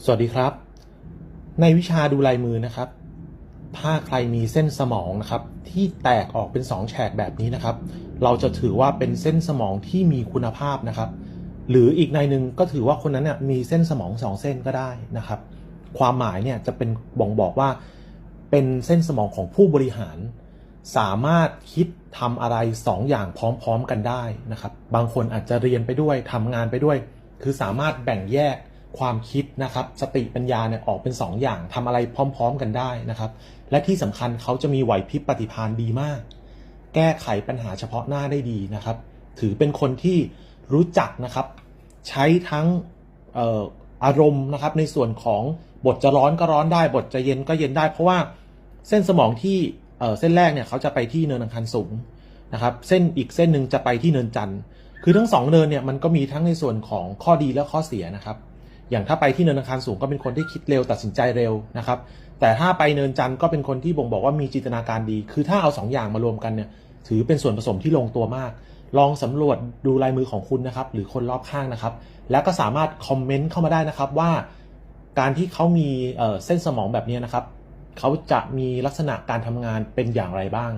สวัสดีครับ ในวิชาดูลายมือนะครับ ถ้าใครมีเส้นสมองนะครับ ที่แตกออกเป็นสองแฉกแบบนี้นะครับ เราจะถือว่าเป็นเส้นสมองที่มีคุณภาพนะครับ หรืออีกในหนึ่งก็ถือว่าคนนั้นเนี่ยมีเส้นสมองสองเส้นก็ได้นะครับ ความหมายเนี่ยจะเป็นบ่งบอกว่า เป็นเส้นสมองของผู้บริหาร สามารถคิดทำอะไรสองอย่างพร้อมๆกันได้นะครับ บางคนอาจจะเรียนไปด้วยทำงานไปด้วย คือสามารถแบ่งแยก ความคิดนะครับ สติปัญญาเนี่ยออกเป็นสองอย่างทำอะไรพร้อม ๆ กันได้นะครับ และที่สำคัญเขาจะมีไหวพริบปฏิภาณดีมาก แก้ไขปัญหาเฉพาะหน้าได้ดีนะครับ ถือเป็นคนที่รู้จักนะครับ ใช้ทั้งอออารมณ์นะครับ ในส่วนของบทจะร้อนก็ร้อนได้ บทจะเย็นก็เย็นได้ เพราะว่าเส้นสมองที่เเส้นแรกเนี่ยเขาจะไปที่เนินอังคารสูงนะครับ เส้นอีกเส้นหนึ่งจะไปที่เนินจันทร์คือทั้งสองเนินเนี่ยมันก็มีทั้งในส่วนของข้อดีและข้อเสียนะครับ อย่างถ้าไปที่เนินอังคารสูงก็เป็นคนที่คิดเร็วตัดสินใจเร็วนะครับ แต่ถ้าไปเนินจันทร์ก็เป็นคนที่บ่งบอกว่ามีจินตนาการดี คือถ้าเอาสองอย่างมารวมกันเนี่ยถือเป็นส่วนผสมที่ลงตัวมาก ลองสำรวจดูลายมือของคุณนะครับ หรือคนรอบข้างนะครับ แล้วก็สามารถคอมเมนต์เข้ามาได้นะครับว่า การที่เขามีเเส้นสมองแบบนี้นะครับเขาจะมีลักษณะการทำงานเป็นอย่างไรบ้าง